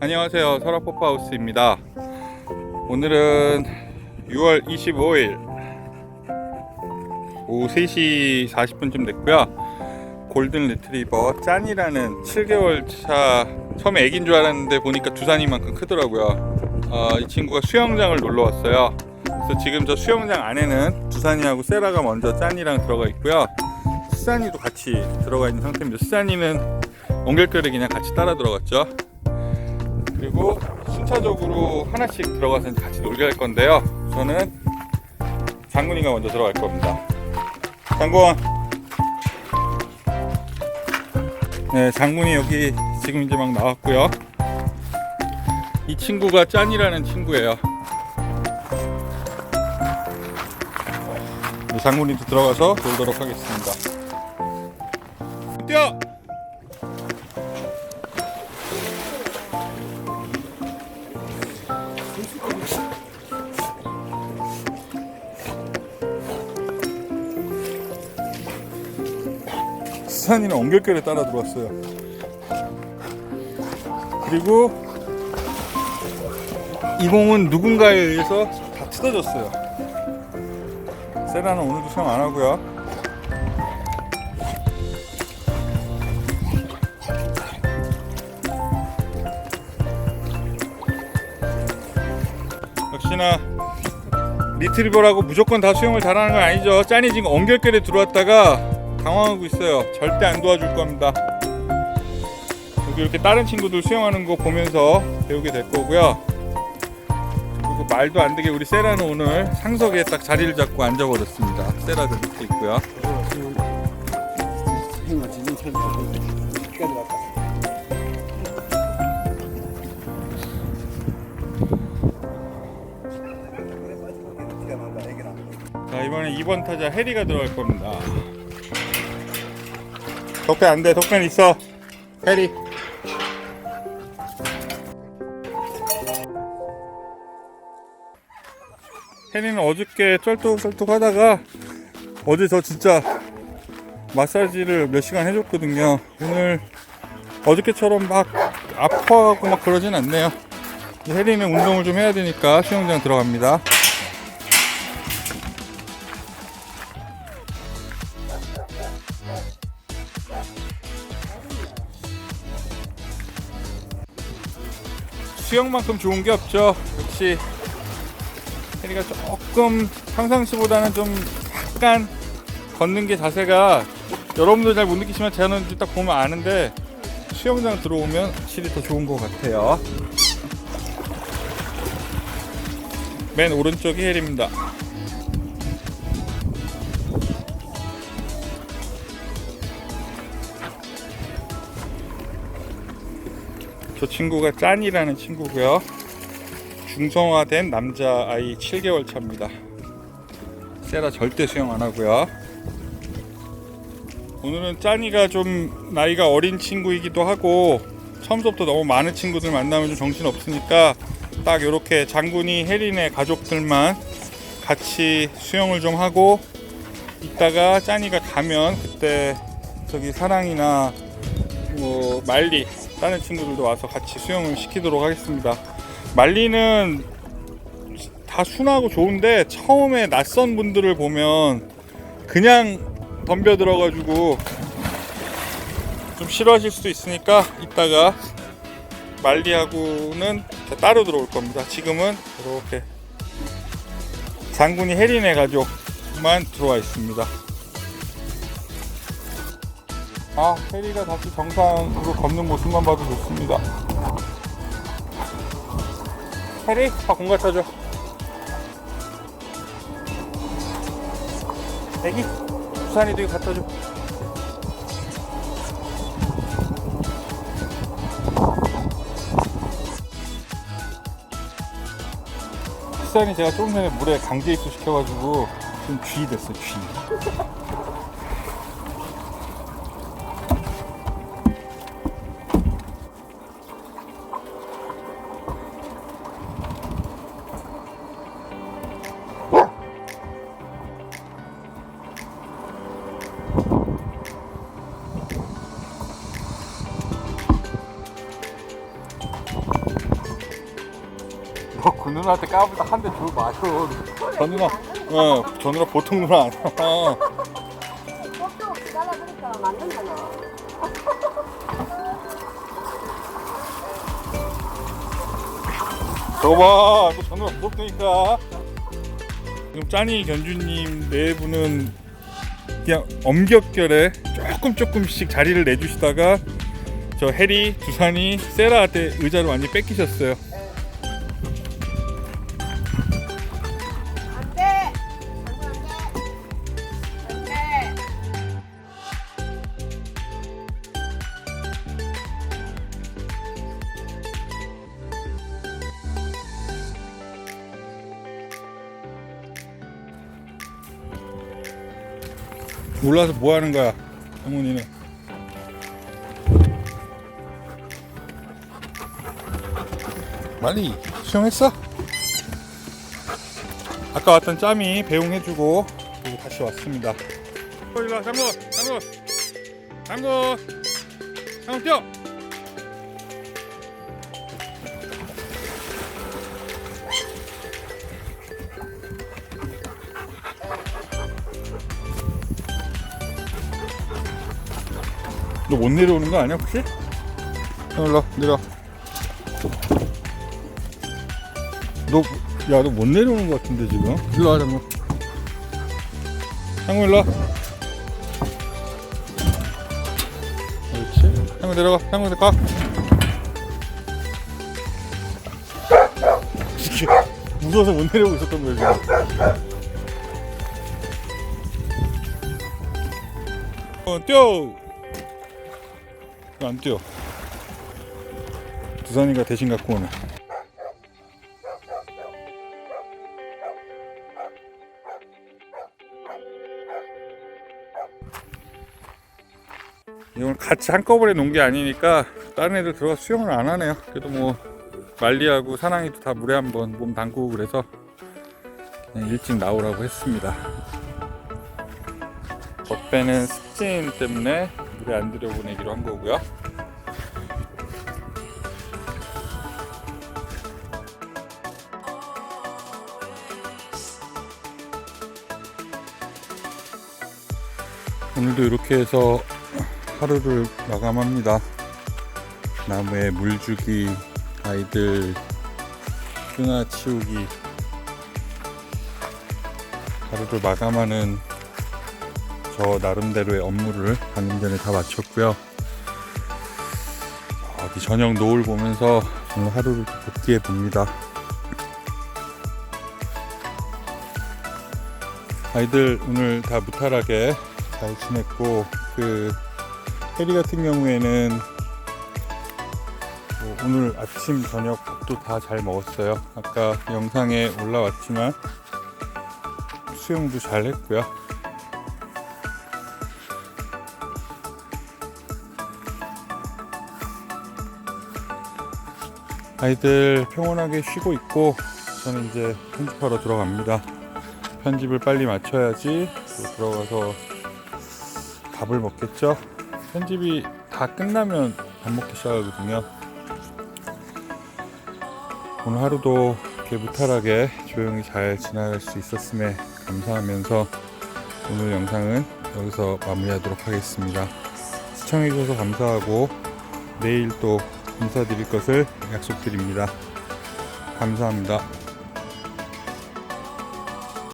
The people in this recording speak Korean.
안녕하세요. 설악포파우스입니다. 오늘은 6월 25일 오후 3시 40분쯤 됐고요. 골든 리트리버 짠이라는 7개월 차 처음에 애기인 줄 알았는데 보니까 두산이만큼 크더라고요. 어, 이 친구가 수영장을 놀러 왔어요. 그래서 지금 저 수영장 안에는 두산이하고 세라가 먼저 짠이랑 들어가 있고요. 수산이도 같이 들어가 있는 상태입니다. 수산이는 엉결결에 그냥 같이 따라 들어갔죠. 그리고 순차적으로 하나씩 들어가서 같이 놀게 할 건데요. 저는 장군이가 먼저 들어갈 겁니다. 장군. 네, 장군이 여기 지금 이제 막 나왔고요. 이 친구가 짠이라는 친구예요. 네, 장군이도 들어가서 놀도록 하겠습니다. 뛰어! 산이는 엉결결에 따라 들어왔어요. 그리고 이 공은 누군가에 의해서 다 뜯어졌어요. 세라는 오늘도 수영 안 하고요. 역시나 리트리버라고 무조건 다 수영을 잘하는 건 아니죠. 짠이 지금 엉결결에 들어왔다가 당황하고 있어요. 절대 안 도와줄 겁니다. 여기 이렇게 다른 친구들 수영하는 거 보면서 배우게 될 거고요. 그리고 말도 안 되게 우리 세라는 오늘 상석에 딱 자리를 잡고 앉아버렸습니다. 세라도 밑에 있고요. 자 이번에 2번 타자 해리가 들어갈 겁니다. 덕배 안 돼. 덕배는 있어. 해리. 해리는 어저께 쩔뚝쩔뚝 하다가 어제 저 진짜 마사지를 몇 시간 해줬거든요. 오늘 어저께처럼 막 아파하고 막 그러진 않네요. 해리는 운동을 좀 해야 되니까 수영장 들어갑니다. 수영만큼 좋은 게 없죠. 역시 해리가 조금 평상시보다는 좀 약간 걷는 게 자세가 여러분들 잘 못 느끼시면 저는 딱 보면 아는데 수영장 들어오면 확실히 더 좋은 것 같아요. 맨 오른쪽이 해리입니다. 저 친구가 짠이라는 친구고요. 중성화된 남자 아이 7개월 차입니다. 세라 절대 수영 안 하고요. 오늘은 짠이가 좀 나이가 어린 친구이기도 하고 처음부터 너무 많은 친구들 만나면 좀 정신 없으니까 딱 이렇게 장군이 혜린의 가족들만 같이 수영을 좀 하고 이따가 짠이가 가면 그때 저기 사랑이나 뭐 말리 다른 친구들도 와서 같이 수영을 시키도록 하겠습니다. 말리는 다 순하고 좋은데 처음에 낯선 분들을 보면 그냥 덤벼 들어가지고 좀 싫어하실 수도 있으니까 이따가 말리하고는 따로 들어올 겁니다. 지금은 이렇게 장군이 혜린의 가족만 들어와 있습니다. 아, 해리가 다시 정상으로 걷는 모습만 봐도 좋습니다. 해리, 다공 갖다 줘. 애기, 수산이도 이거 갖다 줘. 수산이 제가 조금 전에 물에 강제 입수 시켜가지고 좀쥐 됐어, 쥐. 누나한테 까불다 한대 주고 마셔. 저 누나, 어, 저 누나 보통 누나 아니야. 껍질 없이 잘라보니까 맞는구나. 저거 봐, 또저 누나 무섭다니까. 지금 짜니 견주님 네 분은 그냥 엄격결에 조금 조금씩 자리를 내주시다가 저 해리, 두산이, 세라한테 의자를 완전히 뺏기셨어요. 올라서 뭐 하는 거야, 성훈이는? 빨리 수영했어? 아까 왔던 짬이 배웅해주고 그리고 다시 왔습니다. 어, 일로 와, 장군, 장군, 장군, 장군 뛰어! 너 못 내려오는 거 아니야 혹시? 형 일로 와, 내려. 너, 야, 너 못 내려오는 거 같은데 지금? 일로 와, 장군. 장군 일로 와. 그렇지. 장군 내려가. 장군 가. 이게 무서워서 못 내려오고 있었던 거야 지금. 어, 뛰어. 안 뛰어. 두산이가 대신 갖고 오네. 이건 같이 한꺼번에 놓은 게 아니니까 다른 애들 들어가 수영을 안 하네요. 그래도 뭐 말리하고 사랑이도 다 물에 한번 몸 담그고 그래서 그냥 일찍 나오라고 했습니다. 겉배는 습진 때문에 물에 안 들여보내기로 한 거고요. 오늘도 이렇게 해서 하루를 마감합니다. 나무에 물 주기, 아이들 끈아 치우기, 하루를 마감하는 저 나름대로의 업무를 방금 전에 다 마쳤고요. 저기 저녁 노을 보면서 오늘 하루를 복귀해 봅니다. 아이들 오늘 다 무탈하게 잘 지냈고 그 해리 같은 경우에는 뭐 오늘 아침 저녁 밥도 다 잘 먹었어요. 아까 영상에 올라왔지만 수영도 잘 했고요. 아이들 평온하게 쉬고 있고 저는 이제 편집하러 들어갑니다. 편집을 빨리 마쳐야지 또 들어가서 밥을 먹겠죠. 편집이 다 끝나면 밥 먹기 시작하거든요. 오늘 하루도 무탈하게 조용히 잘 지나갈 수 있었음에 감사하면서 오늘 영상은 여기서 마무리하도록 하겠습니다. 시청해주셔서 감사하고 내일 또 인사드릴 것을 약속드립니다. 감사합니다.